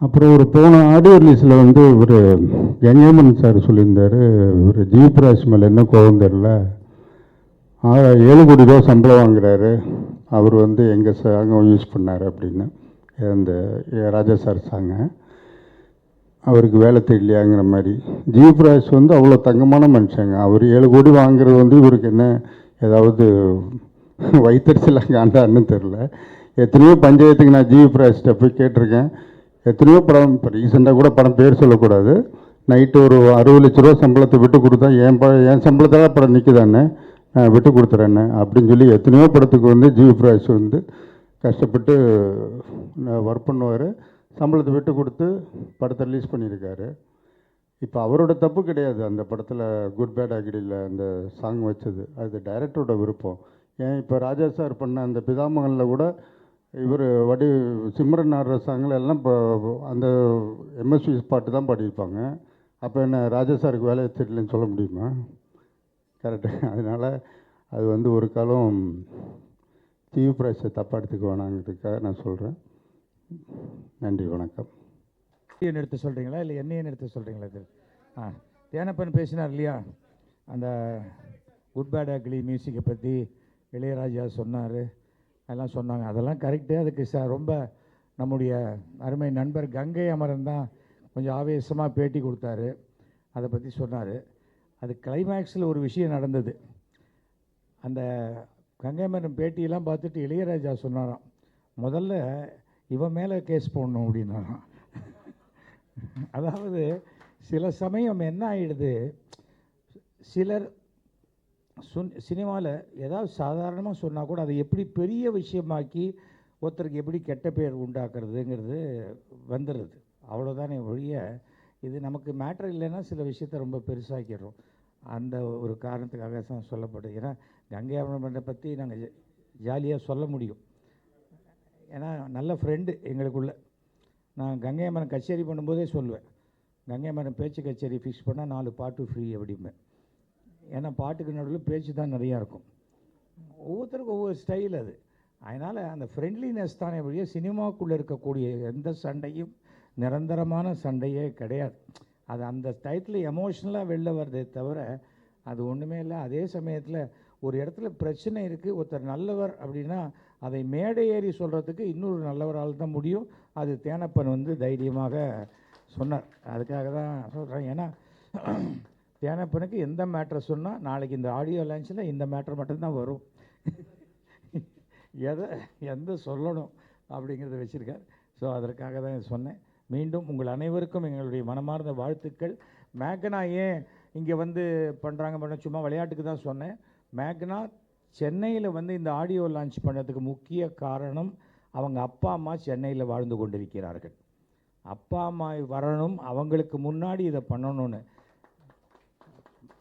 அப்புறம் ஒரு போன ஆடியோ ரிலீஸில் வந்து ஒரு கங்கேமன் சார் சொல்லியிருந்தார் இவர் ஜீப்ராஜ் மேலே என்ன கோபம் தெரில ஏழு கோடி ரூபா சம்பளம் வாங்குறாரு. அவர் வந்து எங்கள் சாங்கம் யூஸ் பண்ணார் அப்படின்னு அந்த ராஜா சார் சாங்க. அவருக்கு வேலை தெரியலையாங்கிற மாதிரி. ஜீப்ராஜ் வந்து அவ்வளோ தங்கமான மனுஷங்க. அவர் ஏழு கோடி வாங்குறது வந்து இவருக்கு என்ன ஏதாவது வைத்தறிச்சலாக காண்டான்னு தெரில எத்தனையோ பஞ்சாயத்துக்கு நான் ஜீப்ராஜ்கிட்ட போய் கேட்டிருக்கேன். எத்தனையோ படம் இப்போ ரீசெண்டாக கூட படம் பேர் சொல்லக்கூடாது. நைட்டு ஒரு அறுபது லட்ச ரூபா சம்பளத்தை விட்டு கொடுத்தா என் ப என் சம்பளத்தில் படம் நிற்குதானே நான் விட்டு கொடுத்துறேன்னு அப்படின்னு சொல்லி எத்தனையோ படத்துக்கு வந்து ஜீப்ராஜ் வந்து கஷ்டப்பட்டு ஒர்க் பண்ணுவார். சம்பளத்தை விட்டு கொடுத்து படத்தை ரிலீஸ் பண்ணியிருக்காரு. இப்போ அவரோட தப்பு கிடையாது. அந்த படத்தில் குட் பேட் அகிடியில் அந்த சாங் வச்சது. அது டைரக்டரோட விருப்பம். ஏன் இப்போ ராஜா சார் பண்ண அந்த பிதாமகனில் கூட இவர் வடி சிம்ரன் ஆடுற சாங்கில் எல்லாம் இப்போ அந்த எம்எஸ்வி பாட்டு தான் பாடியிருப்பாங்க. அப்போ என்ன ராஜா சாருக்கு வேலையை தெரியலன்னு சொல்ல முடியுமா? கரெக்டு அதனால் அது வந்து ஒரு காலம் தீவு பிரைஸை தப்பாக எடுத்துக்க வேணாங்கிறதுக்காக நான் சொல்கிறேன் நன்றி வணக்கம். எடுத்து சொல்கிறீங்களா இல்லை என்னையும் எடுத்து சொல்கிறீங்களா இது? ஆ தேனப்பன் பேசினார் இல்லையா? அந்த குட் பேட் அக்லி மியூசிக்கை பற்றி இளையராஜா சொன்னார். எல்லாம் சொன்னாங்க. அதெல்லாம் கரெக்டு அதுக்கு ச ரொம்ப நம்முடைய அருமை நண்பர் கங்கை அமரன் தான் கொஞ்சம் ஆவேசமாக பேட்டி கொடுத்தாரு. அதை பற்றி சொன்னார். அது கிளைமேக்ஸில் ஒரு விஷயம் நடந்தது. அந்த கங்கை அமரன் பேட்டியெல்லாம் பார்த்துட்டு இளையராஜா சொன்னாராம். முதல்ல இவன் மேலே கேஸ் போடணும் அப்படின்னாராம். அதாவது சில சமயம் என்ன ஆகிடுது சிலர் சுன் சினிமாவில் ஏதாவது சாதாரணமாக சொன்னால் கூட அதை எப்படி பெரிய விஷயமாக்கி ஒருத்தருக்கு எப்படி கெட்ட பேர் உண்டாக்குறதுங்கிறது வந்துடுது அவ்வளோதானே ஒழிய இது நமக்கு மேட்ரு இல்லைன்னா சில விஷயத்த ரொம்ப பெருசாக்கிடுறோம். அந்த ஒரு காரணத்துக்காக தான் சொல்லப்படுது. ஏன்னா கங்கை அமரனை பற்றி நாங்கள் ஜாலியாக சொல்ல முடியும். ஏன்னா நல்ல ஃப்ரெண்டு எங்களுக்குள்ள. நான் கங்கை அமரன் கச்சேரி பண்ணும்போதே சொல்லுவேன். கங்கை அமரன் பேச்சு கச்சேரி ஃபிக்ஸ் பண்ணால் நாலு பாட்டு ஃப்ரீ அப்படிம்பேன். ஏன்னா பாட்டுக்கு நடுவில் பேச்சு தான் நிறையா இருக்கும். ஒவ்வொருத்தருக்கும் ஒவ்வொரு ஸ்டைல் அது. அதனால் அந்த ஃப்ரெண்ட்லினஸ் தானே வழிய சினிமாவுக்குள்ளே இருக்கக்கூடிய எந்த சண்டையும் நிரந்தரமான சண்டையே கிடையாது. அது அந்த டயத்தில் எமோஷ்னலாக வெளில வருதே தவிர அது ஒன்றுமே இல்லை. அதே சமயத்தில் ஒரு இடத்துல பிரச்சனை இருக்குது ஒருத்தர் நல்லவர் அப்படின்னா அதை மேடை ஏறி சொல்கிறதுக்கு இன்னொரு நல்லவரால் தான் முடியும். அது தேனப்பன் வந்து தைரியமாக சொன்னார். அதுக்காக தான் சொல்கிறேன் ஏன்னா தேனப்பனுக்கு எந்த மேட்ரை சொன்னால் நாளைக்கு இந்த ஆடியோ லான்ச்சில் இந்த மேட்ரு மட்டும்தான் வரும். எதை எந்த சொல்லணும் அப்படிங்கிறத வச்சுருக்கார். ஸோ அதற்காக தான் சொன்னேன். மீண்டும் உங்கள் அனைவருக்கும் எங்களுடைய மனமார்ந்த வாழ்த்துக்கள். மேக்னா ஏன் இங்கே வந்து பண்ணுறாங்க பண்ண சும்மா விளையாட்டுக்கு தான் சொன்னேன். மேக்னா சென்னையில் வந்து இந்த ஆடியோ லான்ச் பண்ணுறதுக்கு முக்கிய காரணம் அவங்க அப்பா அம்மா சென்னையில் வாழ்ந்து கொண்டிருக்கிறார்கள். அப்பா அம்மா வரணும் அவங்களுக்கு முன்னாடி இதை பண்ணணும்னு.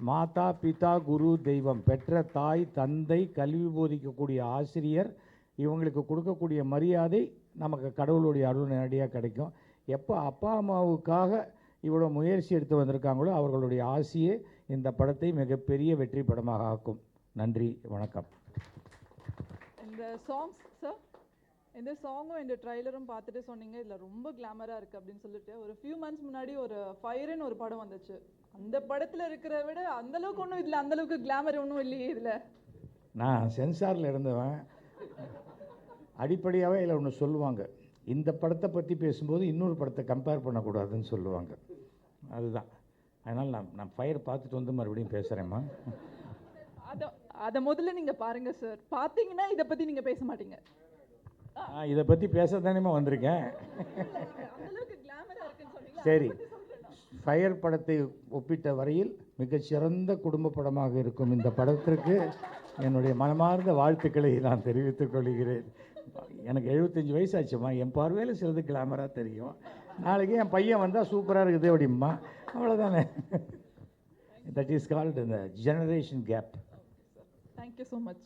மாதா பிதா குரு தெய்வம். பெற்ற தாய் தந்தை கல்வி போதிக்கக்கூடிய ஆசிரியர் இவங்களுக்கு கொடுக்கக்கூடிய மரியாதை நமக்கு கடவுளுடைய அருள் நேரடியாக கிடைக்கும். எப்போ அப்பா அம்மாவுக்காக இவ்வளோ முயற்சி எடுத்து வந்திருக்காங்களோ அவர்களுடைய ஆசையே இந்த படத்தை மிகப்பெரிய வெற்றி படமாக ஆக்கும். நன்றி வணக்கம். இந்த சாங்ஸ் சார் இந்த சாங்கும் இந்த ட்ரைலரும் பார்த்துட்டு சொன்னீங்க இதில் ரொம்ப கிளாமராக இருக்குது அப்படின்னு சொல்லிட்டு ஒரு ஃபியூ மந்த்ஸ் முன்னாடி ஒரு ஃபயர்னு ஒரு படம் வந்துச்சு. அந்த படத்தில் இருக்கிற விட அந்த அளவுக்கு ஒன்றும் இதில் அந்த அளவுக்கு கிளாமர் ஒன்றும் இல்லையே இதில். நான் சென்சாரில் இருந்தவன். அடிப்படையாகவே இதில் ஒன்று சொல்லுவாங்க. இந்த படத்தை பற்றி பேசும்போது இன்னொரு படத்தை கம்பேர் பண்ணக்கூடாதுன்னு சொல்லுவாங்க. அதுதான். அதனால் நான் நான் ஃபயர் பார்த்துட்டு வந்து மறுபடியும் பேசுகிறேம்மா அதை அதை முதல்ல நீங்கள் பாருங்க சார் பார்த்தீங்கன்னா இதை பற்றி நீங்கள் பேச மாட்டீங்க. இதை பற்றி பேச தானேம்மா வந்திருக்கேன் சரி. ஃபயர் படத்தை ஒப்பிட்ட வரையில் மிகச்சிறந்த குடும்ப படமாக இருக்கும் இந்த படத்திற்கு என்னுடைய மனமார்ந்த வாழ்த்துக்களை நான் தெரிவித்துக் கொள்கிறேன். எனக்கு எழுபத்தஞ்சி வயசாச்சும்மா. என் பார்வையில் சிலது கிளாமராக தெரியும். நாளைக்கு என் பையன் வந்தால் சூப்பராக இருக்குது அப்படிம்மா. அவ்வளோதானே தட் இஸ் கால்டு இந்த generation gap thank you so much